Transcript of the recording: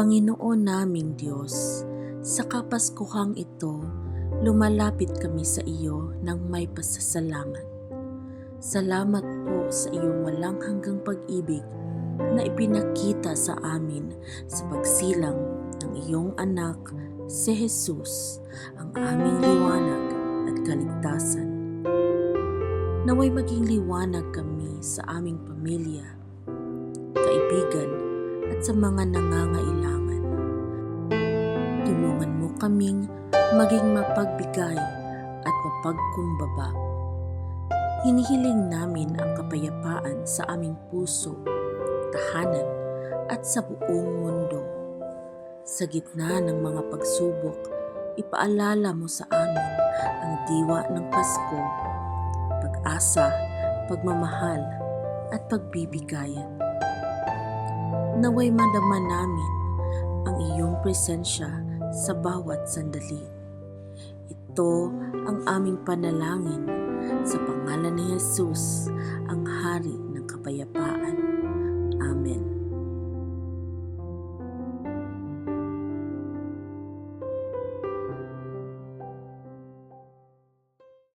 Panginoon naming Diyos, sa Kapaskuhang ito, lumalapit kami sa iyo ng may pasasalamat. Salamat po sa iyong walang hanggang pag-ibig na ipinakita sa amin sa pagsilang ng iyong anak, si Jesus, ang aming liwanag at kaligtasan. Naway maging liwanag kami sa aming pamilya, kaibigan at sa mga nangangailangan. Tulungan mo kaming maging mapagbigay at mapagkumbaba. Hinihiling namin ang kapayapaan sa aming puso, tahanan at sa buong mundo. Sa gitna ng mga pagsubok, ipaalala mo sa amin ang diwa ng Pasko, pag-asa, pagmamahal at pagbibigayan. Naway madama namin ang iyong presensya sa bawat sandali. Ito ang aming panalangin sa pangalan ni Jesus, ang Hari ng Kapayapaan.